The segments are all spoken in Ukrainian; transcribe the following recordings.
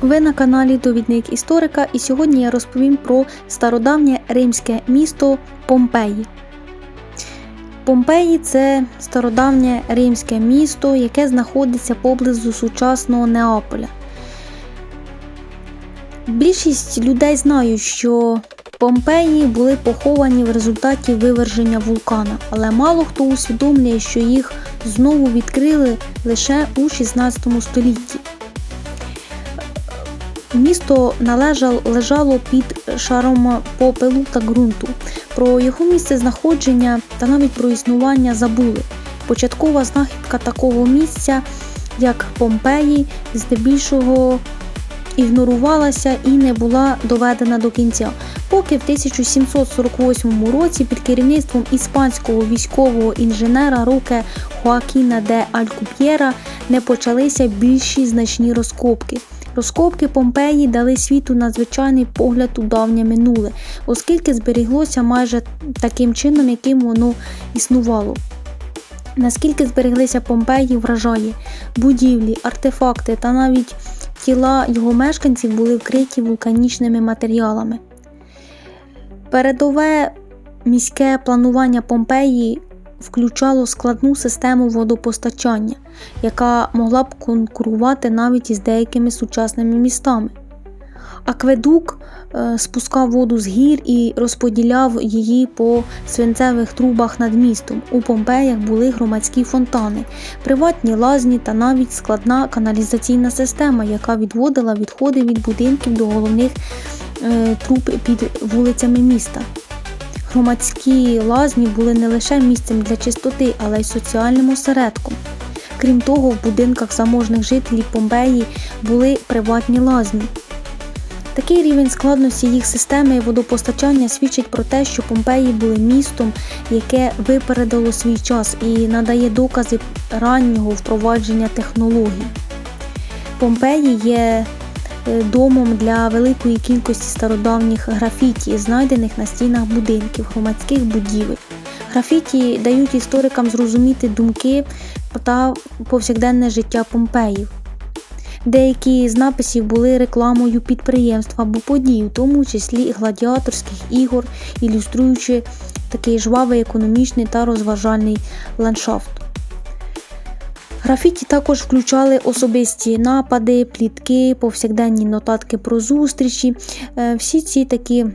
Ви на каналі Довідник історика, і сьогодні я розповім про стародавнє римське місто Помпеї. Помпеї це стародавнє римське місто, яке знаходиться поблизу сучасного Неаполя. Більшість людей знають, що Помпеї були поховані в результаті виверження вулкана, але мало хто усвідомлює, що їх знову відкрили лише у 16 столітті. Місто належало лежало під шаром попелу та ґрунту. Про його місце знаходження та навіть про існування забули. Початкова знахідка такого місця, як Помпеї, здебільшого ігнорувалася і не була доведена до кінця. Поки в 1748 році під керівництвом іспанського військового інженера Роке Хоакіна де Алькуп'єра не почалися більші значні розкопки. Розкопки Помпеї дали світу надзвичайний погляд у давнє минуле, оскільки зберіглося майже таким чином, яким воно існувало. Наскільки збереглися Помпеї, вражає будівлі, артефакти та навіть тіла його мешканців були вкриті вулканічними матеріалами. Передове міське планування Помпеї включало складну систему водопостачання, яка могла б конкурувати навіть із деякими сучасними містами. Акведук е, спускав воду з гір і розподіляв її по свинцевих трубах над містом. У Помпеях були громадські фонтани, приватні лазні та навіть складна каналізаційна система, яка відводила відходи від будинків до головних е, труб під вулицями міста. Громадські лазні були не лише місцем для чистоти, але й соціальним осередком. Крім того, в будинках заможних жителів Помпеї були приватні лазні. Такий рівень складності їх системи водопостачання свідчить про те, що Помпеї були містом, яке випередило свій час і надає докази раннього впровадження технологій. Помпеї є домом для великої кількості стародавніх графіті, знайдених на стінах будинків, громадських будівель. Графіті дають історикам зрозуміти думки та повсякденне життя Помпеїв. Деякі з написів були рекламою підприємств або подій, у тому числі гладіаторських ігор, ілюструючи такий жвавий економічний та розважальний ландшафт. Графіті також включали особисті напади, плітки, повсякденні нотатки про зустрічі. Е, Всі ці такі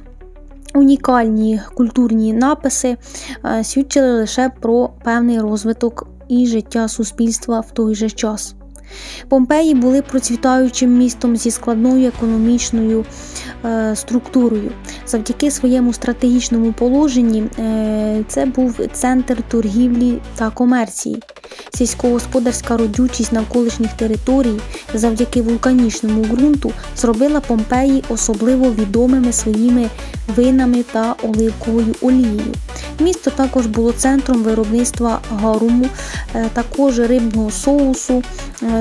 унікальні культурні написи е, свідчили лише про певний розвиток і життя суспільства в той же час. Помпеї були процвітаючим містом зі складною економічною е, структурою. Завдяки своєму стратегічному положенні е, це був центр торгівлі та комерції. Сільськогосподарська родючість навколишніх територій завдяки вулканічному ґрунту зробила Помпеї особливо відомими своїми винами та оливковою олією. Місто також було центром виробництва гаруму, е, також рибного соусу,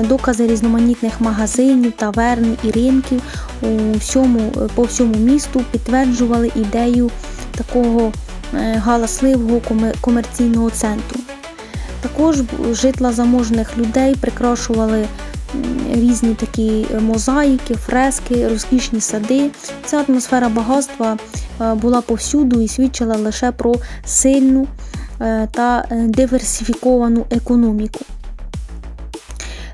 докази різноманітних магазинів, таверн і ринків у всьому, по всьому місту підтверджували ідею такого е, галасливого комерційного центру. Також житла заможних людей прикрашували різні такі мозаїки, фрески, розкішні сади. Ця атмосфера багатства була повсюду і свідчила лише про сильну та диверсифіковану економіку.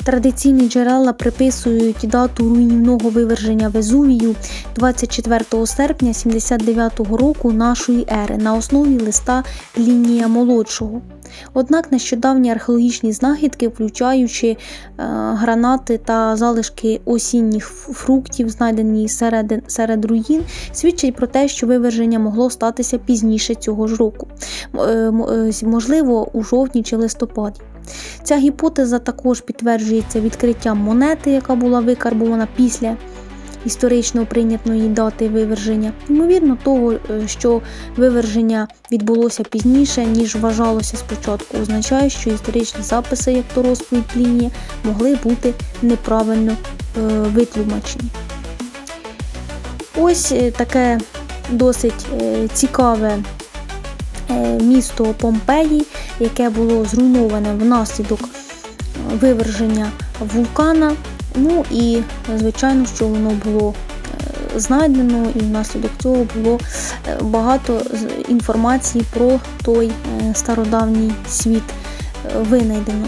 Традиційні джерела приписують дату руйнівного виверження Везувію 24 серпня 79 року нашої ери на основі листа Лінія молодшого. Однак нещодавні археологічні знахідки, включаючи е, гранати та залишки осінніх фруктів, знайдені серед, серед руїн, свідчать про те, що виверження могло статися пізніше цього ж року, е, е, можливо, у жовтні чи листопаді. Ця гіпотеза також підтверджується відкриттям монети, яка була викарбована після історично прийнятої дати виверження. Ймовірно, того, що виверження відбулося пізніше, ніж вважалося спочатку, означає, що історичні записи, як то розповідь Плінія, могли бути неправильно е, витлумачені. Ось е, таке досить е, цікаве місто Помпеї, яке було зруйноване внаслідок виверження вулкана. Ну і звичайно, що воно було е, знайдено, і внаслідок цього було е, багато інформації про той е, стародавній світ е, винайдено.